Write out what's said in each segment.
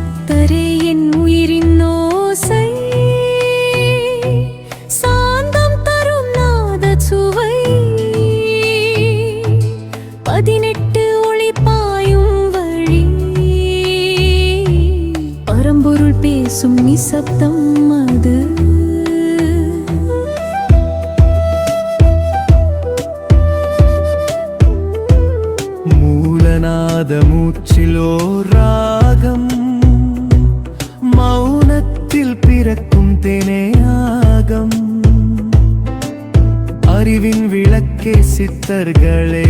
கர்த்தரே என் உயிரின் ஓசை. சாந்தம் தரும் நாத சுவை. பதினெட்டு ஒளி பாயும் வழி. பரம்பொருள் பேசும் நிசப்தம் அது. மூலநாத மூச்சிலோ ராகம். மௌனத்தில் பிறக்கும் தேனேயாகம் அறிவின் விளக்கே சித்தர்களே.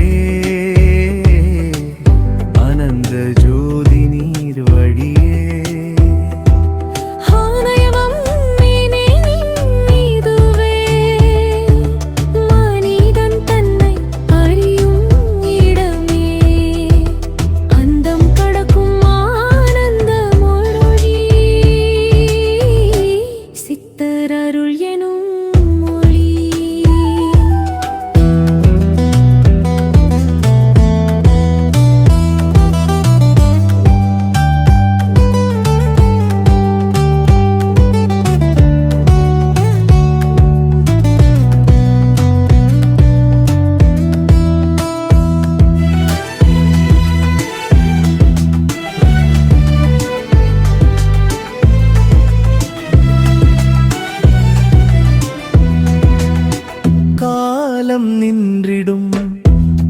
நின்றிடும்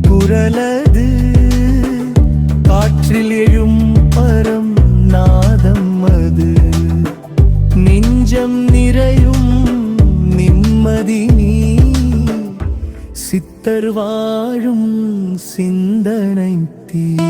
குரலது. காற்றில் எழும் பரம் நாதம் அது. நெஞ்சம் நிறையும் நிம்மதி நீ. சித்தர் வாழும் சிந்தனை தீ.